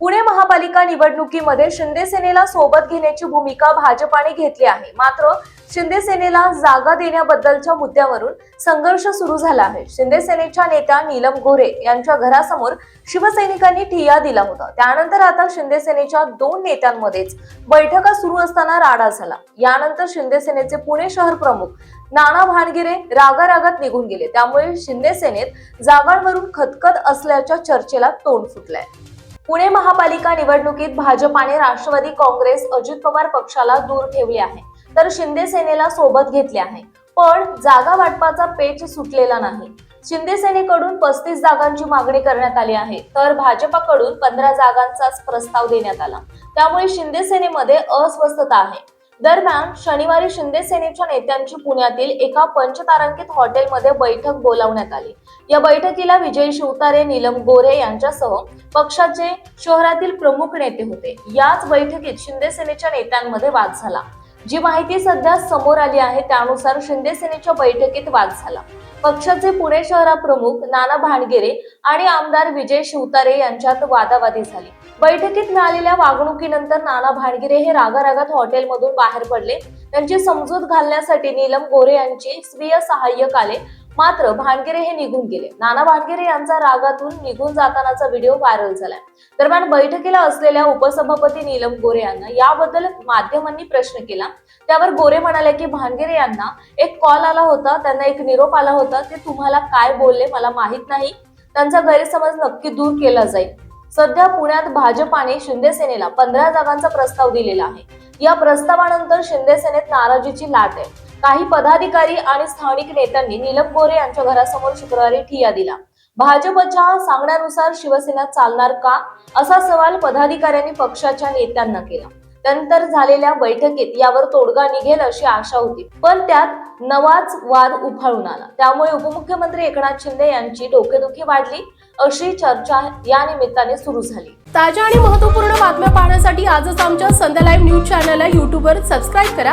पुणे महापालिका निवडणुकीमध्ये शिंदे सेनेला सोबत घेण्याची भूमिका भाजपाने घेतली आहे. मात्र शिंदे सेनेला जागा देण्याबद्दलच्या मुद्द्यावरून संघर्ष सुरू झाला आहे. शिंदे सेनेच्या नेत्या नीलम गोरे यांच्या घरासमोर शिवसैनिकांनी ठिय्या दिला होता. त्यानंतर आता शिंदे सेनेच्या दोन नेत्यांमध्येच बैठका सुरू असताना राडा झाला. यानंतर शिंदे सेनेचे पुणे शहर प्रमुख नाना भानगिरे रागारागात निघून गेले. त्यामुळे शिंदे सेनेत जागांवरून खतखत असल्याच्या चर्चेला तोंड फुटलंय. पुणे महापालिका निवडणुकीत भाजपाने राष्ट्रवादी काँग्रेस अजित पवार पक्षाला दूर ठेवले आहे. तर शिंदे सेनेला सोबत घेतले आहे. पण जागा वाटपाचा पेच सुटलेला नाही. शिंदे सेनेकडून पस्तीस जागांची मागणी करण्यात आली आहे. तर भाजपाकडून पंधरा जागांचाच प्रस्ताव देण्यात आला. त्यामुळे शिंदे सेनेमध्ये अस्वस्थता आहे. दरम्यान शनिवारी शिंदे सेनेच्या नेत्यांची पुण्यातील एका पंचतारांकित हॉटेलमध्ये बैठक बोलावण्यात आली. या बैठकीला विजय शिवतारे नीलम गोरे यांच्यासह पक्षाचे शहरातील प्रमुख नेते होते. याच बैठकीत शिंदे सेनेच्या नेत्यांमध्ये वाद झाला. जी माहिती सध्या समोर आली आहे त्यानुसार शिंदे सेनेच्या बैठकीत वाद झाला. पक्षाचे पुणे शहरा प्रमुख नाना भांडगिरे आणि आमदार विजय शिवतारे यांच्यात वादावादी झाली. बैठकीत मिळालेल्या वागणुकीनंतर नाना भांडगिरे हे रागारागात हॉटेलमधून बाहेर पडले. त्यांची समजूत घालण्यासाठी नीलम गोरे यांचे स्वीय सहाय्यक आले. मात्र भानगिरे हे निघून गेले. नाना भानगिरे यांचा रागातून निघून जातानाचा व्हिडिओ व्हायरल झालाय. दरम्यान बैठकीला असलेल्या उपसभापती नीलम गोरे यांना याबद्दल माध्यमांनी प्रश्न केला. त्यावर गोरे म्हणाले की भानगिरे यांना एक कॉल आला होता त्यांना एक निरोप आला होता. ते तुम्हाला काय बोलले मला माहीत नाही. त्यांचा गैरसमज नक्की दूर केला जाईल. सध्या पुण्यात भाजपाने शिंदे सेनेला पंधरा जागांचा प्रस्ताव दिलेला आहे. या प्रस्तावानंतर शिंदे सेनेत नाराजीची लाट आहे. काही पदाधिकारी आणि स्थानिक नेत्यांनी नीलम गोरे यांच्या घरासमोर शुक्रवारी ठिया दिला. भाजपच्या सांगण्यानुसार शिवसेना चालणार का? असा सवाल पदाधिकाऱ्यांनी पक्षाच्या नेत्यांना केला. त्यानंतर झालेल्या बैठकीत यावर तोडगा निघेल अशी आशा होती. पण त्यात नवाच वाद उफाळून आला. त्यामुळे उपमुख्यमंत्री एकनाथ शिंदे यांची डोकेदुखी वाढली अशी चर्चा या निमित्ताने सुरू झाली. ताज्या आणि महत्त्वपूर्ण बातम्या पाहण्यासाठी आजच आमच्या संध्या लाईव्ह न्यूज चॅनलला युट्यूबवर सबस्क्राईब करा.